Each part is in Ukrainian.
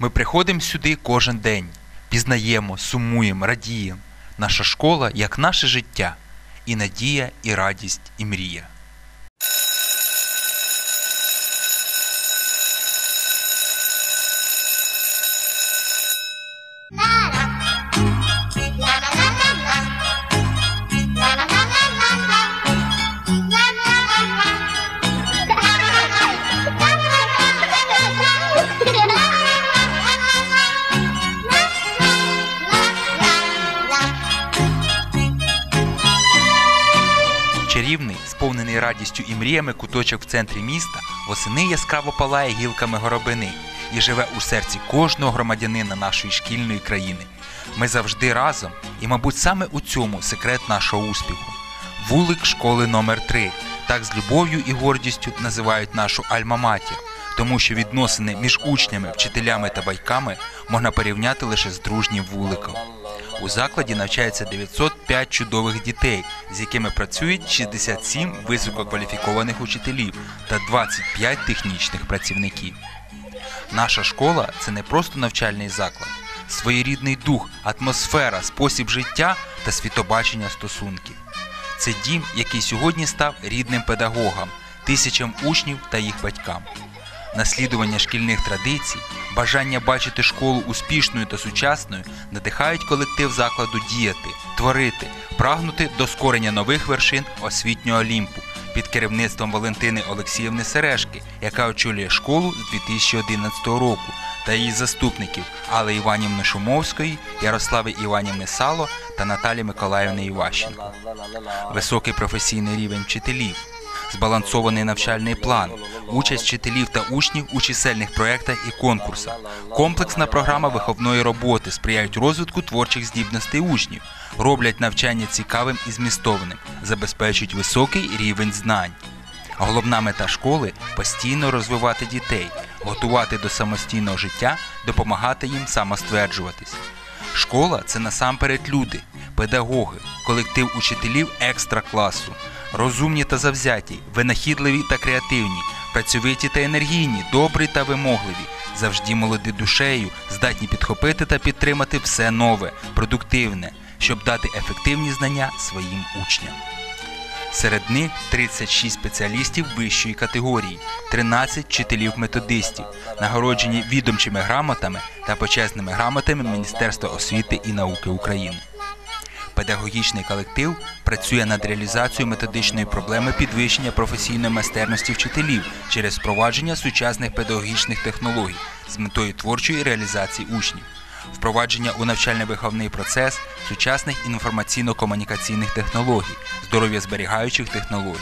Ми приходимо сюди кожен день, пізнаємо, сумуємо, радіємо. Наша школа як наше життя, і надія, і радість, і мрія. Чарівний, сповнений радістю і мріями куточок в центрі міста восени яскраво палає гілками горобини і живе у серці кожного громадянина нашої шкільної країни. Ми завжди разом, і, мабуть, саме у цьому секрет нашого успіху. Вулик школи номер 3 так з любов'ю і гордістю називають нашу альма-матір, тому що відносини між учнями, вчителями та батьками можна порівняти лише з дружнім вуликом. У закладі навчається 905 чудових дітей, з якими працюють 67 висококваліфікованих учителів та 25 технічних працівників. Наша школа це не просто навчальний заклад, своєрідний дух, атмосфера, спосіб життя та світобачення стосунків. Це дім, який сьогодні став рідним педагогам, тисячам учнів та їх батькам. Наслідування шкільних традицій, бажання бачити школу успішною та сучасною надихають колектив закладу діяти, творити, прагнути до скорення нових вершин освітнього олімпу під керівництвом Валентини Олексіївни Сережки, яка очолює школу з 2011 року, та її заступників Алли Іванівни Шумовської, Ярослави Іванівни Сало та Наталі Миколаївни Іващенко. Високий професійний рівень вчителів, збалансований навчальний план, участь вчителів та учнів у чисельних проєктах і конкурсах, комплексна програма виховної роботи сприяють розвитку творчих здібностей учнів, роблять навчання цікавим і змістовним, забезпечують високий рівень знань. Головна мета школи постійно розвивати дітей, готувати до самостійного життя, допомагати їм самостверджуватись. Школа це насамперед люди, педагоги, колектив учителів екстра класу, розумні та завзяті, винахідливі та креативні, працьовиті та енергійні, добрі та вимогливі, завжди молоді душею, здатні підхопити та підтримати все нове, продуктивне, щоб дати ефективні знання своїм учням. Серед них 36 спеціалістів вищої категорії, 13 вчителів-методистів, нагороджені відомчими грамотами та почесними грамотами Міністерства освіти і науки України. Педагогічний колектив працює над реалізацією методичної проблеми підвищення професійної майстерності вчителів через впровадження сучасних педагогічних технологій з метою творчої реалізації учнів, впровадження у навчально-виховний процес сучасних інформаційно-комунікаційних технологій, здоров'язберігаючих технологій,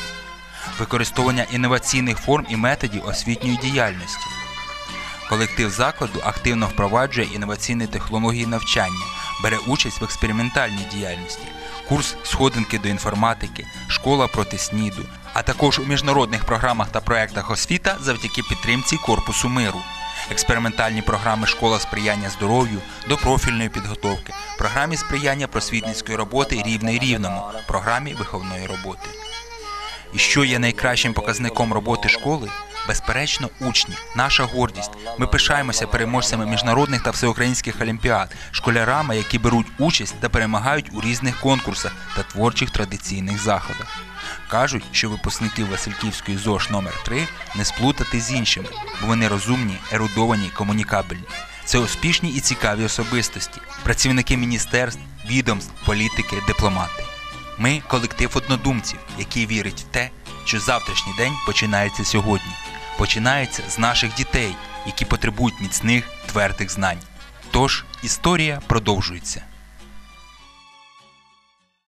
використовування інноваційних форм і методів освітньої діяльності. Колектив закладу активно впроваджує інноваційні технології навчання, бере участь в експериментальній діяльності, курс сходинки до інформатики, школа проти СНІДу, а також у міжнародних програмах та проєктах освіта завдяки підтримці Корпусу миру. Експериментальні програми Школа сприяння здоров'ю до профільної підготовки, програмі сприяння просвітницької роботи рівний рівному, програмі виховної роботи. І що є найкращим показником роботи школи? Безперечно, учні, наша гордість. Ми пишаємося переможцями міжнародних та всеукраїнських олімпіад, школярами, які беруть участь та перемагають у різних конкурсах та творчих традиційних заходах. Кажуть, що випускники Васильківської ЗОЖ номер 3 не сплутати з іншими, бо вони розумні, ерудовані, комунікабельні. Це успішні і цікаві особистості, працівники міністерств, відомств, політики, дипломати. Ми колектив однодумців, який вірить в те, що завтрашній день починається сьогодні. Починається з наших дітей, які потребують міцних, твердих знань. Тож історія продовжується.